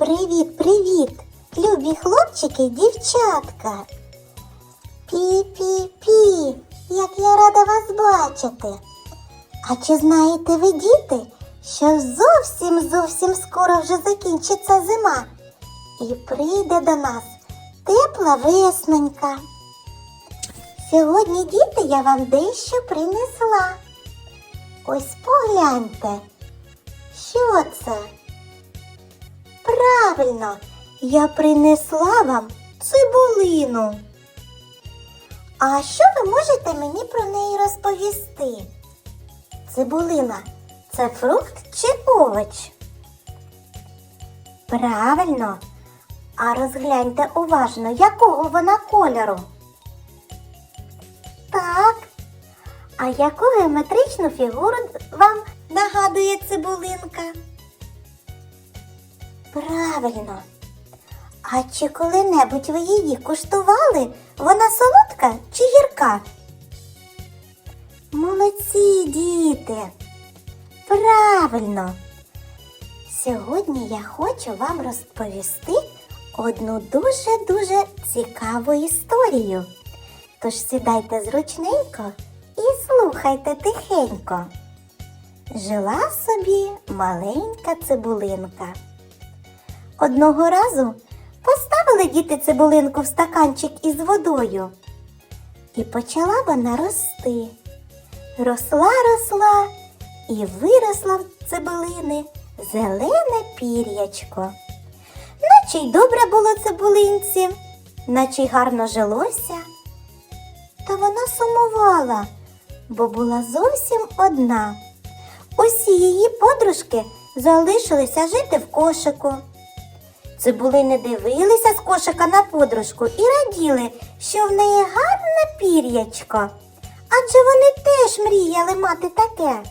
Привіт, привіт, любі хлопчики дівчатка. Пі-пі-пі, як я рада вас бачити. А чи знаєте ви, діти, що зовсім зовсім скоро вже закінчиться зима і прийде до нас тепла веснонька. Сьогодні, діти, я вам дещо принесла. Ось погляньте, що це? Правильно, я принесла вам цибулину. А що ви можете мені про неї розповісти? Цибулина це фрукт чи овоч? Правильно. А розгляньте уважно, якого вона кольору. Так. А яку геометричну фігуру вам нагадує цибулинка? Правильно. А чи коли-небудь ви її куштували? Вона солодка чи гірка? Молодці, діти. Правильно. Сьогодні я хочу вам розповісти одну дуже-дуже цікаву історію. Тож сідайте зручненько і слухайте тихенько. Жила собі маленька цибулинка. Одного разу поставили діти цибулинку в стаканчик із водою. І почала вона рости. Росла, росла і виросла в цибулини зелене пір'ячко. Наче й добре було цибулинці, наче й гарно жилося. Та вона сумувала, бо була зовсім одна. Усі її подружки залишилися жити в кошику. Цибулини дивилися з кошика на подружку і раділи, що в неї гарне пір'ячко. Адже вони теж мріяли мати таке.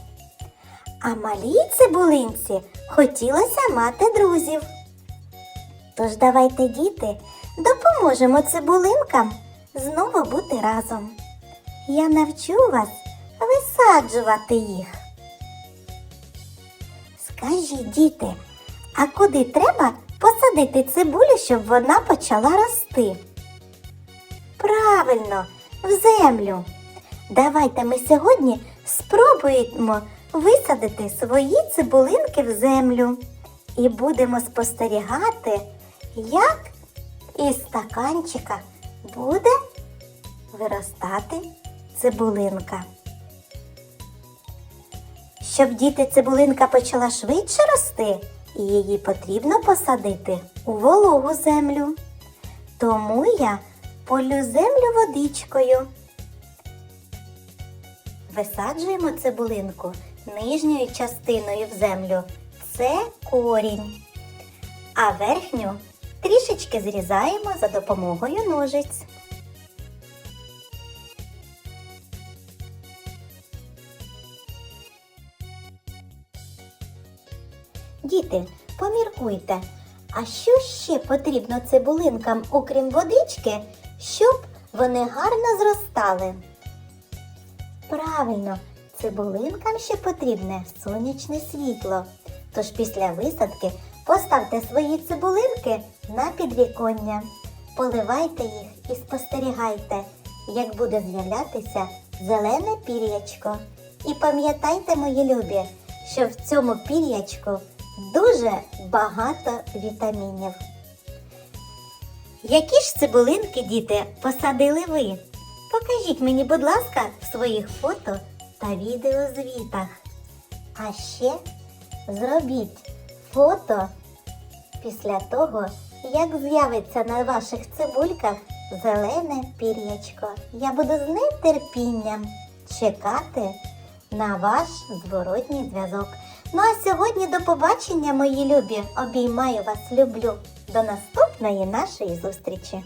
А малій цибулинці хотілося мати друзів. Тож давайте, діти, допоможемо цибулинкам знову бути разом. Я навчу вас висаджувати їх. Скажіть, діти, а куди треба посадити цибулю, щоб вона почала рости? Правильно, в землю. Давайте ми сьогодні спробуємо висадити свої цибулинки в землю і будемо спостерігати, як із стаканчика буде виростати цибулинка. Щоб діти цибулинка почала швидше рости, її потрібно посадити у вологу землю. Тому я полю землю водичкою. Висаджуємо цибулинку нижньою частиною в землю. Це корінь. А верхню трішечки зрізаємо за допомогою ножиць. Діти, поміркуйте, а що ще потрібно цибулинкам, окрім водички, щоб вони гарно зростали? Правильно, цибулинкам ще потрібне сонячне світло. Тож після висадки поставте свої цибулинки на підвіконня, поливайте їх і спостерігайте, як буде з'являтися зелене пір'ячко. І пам'ятайте, мої любі, що в цьому пір'ячку дуже багато вітамінів. Які ж цибулинки, діти, посадили ви? Покажіть мені, будь ласка, в своїх фото та відеозвітах. А ще зробіть фото після того, як з'явиться на ваших цибульках зелене пір'ячко. Я буду з нетерпінням чекати на ваш зворотній зв'язок. Ну а сьогодні до побачення, мої любі. Обіймаю вас, люблю. До наступної нашої зустрічі!